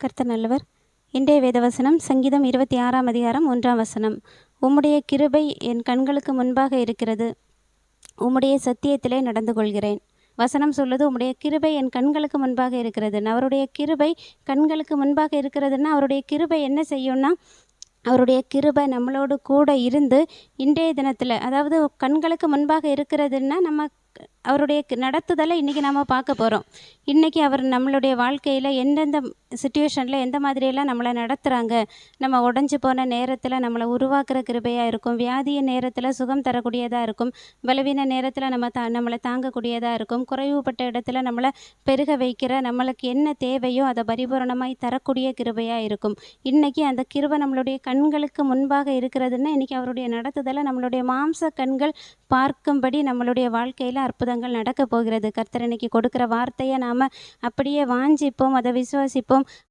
கர்த்த நல்லவர். இன்றைய வேதவசனம் சங்கீதம் இருபத்தி ஆறாம் அதிகாரம் ஒன்றாம் வசனம். உம்முடைய கிருபை என் கண்களுக்கு முன்பாக இருக்கிறது. உம்முடைய சத்தியத்திலே நடந்து கொள்கிறேன். வசனம் சொல்லுது உம்முடைய கிருபை என் கண்களுக்கு முன்பாக இருக்கிறது. அவருடைய கிருபை கண்களுக்கு முன்பாக இருக்கிறதுன்னா அவருடைய கிருபை என்ன செய்யும்னா அவருடைய கிருபை நம்மளோடு கூட இருந்து இன்றைய தினத்தில் அதாவது கண்களுக்கு முன்பாக இருக்கிறதுன்னா நம்ம அவருடைய க- நடத்துதலை இன்றைக்கி நம்ம பார்க்க போகிறோம் இன்றைக்கி அவர் நம்மளுடைய வாழ்க்கையில் எந்தெந்த சுச்சுவேஷனில் எந்த மாதிரியெல்லாம் நம்மளை நடத்துகிறாங்க நம்ம உடஞ்சி போன நேரத்தில் நம்மளை உருவாக்குற கிருபையாக இருக்கும் வியாதிய நேரத்தில் சுகம் தரக்கூடியதாக இருக்கும் பலவீன நேரத்தில் நம்ம தா நம்மளை தாங்கக்கூடியதாக இருக்கும் குறைவுபட்ட இடத்துல நம்மளை பெருக வைக்கிற நம்மளுக்கு என்ன தேவையோ அதை பரிபூரணமாய் தரக்கூடிய கிருபையாக இருக்கும். இன்றைக்கி அந்த கிருபை நம்மளுடைய கண்களுக்கு முன்பாக இருக்கிறதுன்னா இன்றைக்கி அவருடைய நடத்துதலை நம்மளுடைய மாம்ச கண்கள் பார்க்கும்படி நம்மளுடைய வாழ்க்கையில் அற்புதம் அற்புதங்கள் நடக்க போகிறது. கர்த்தர் இன்னைக்கு கொடுக்குற வார்த்தையை நாம் அப்படியே வாஞ்சிப்போம் அதை விசுவாசிப்போம்.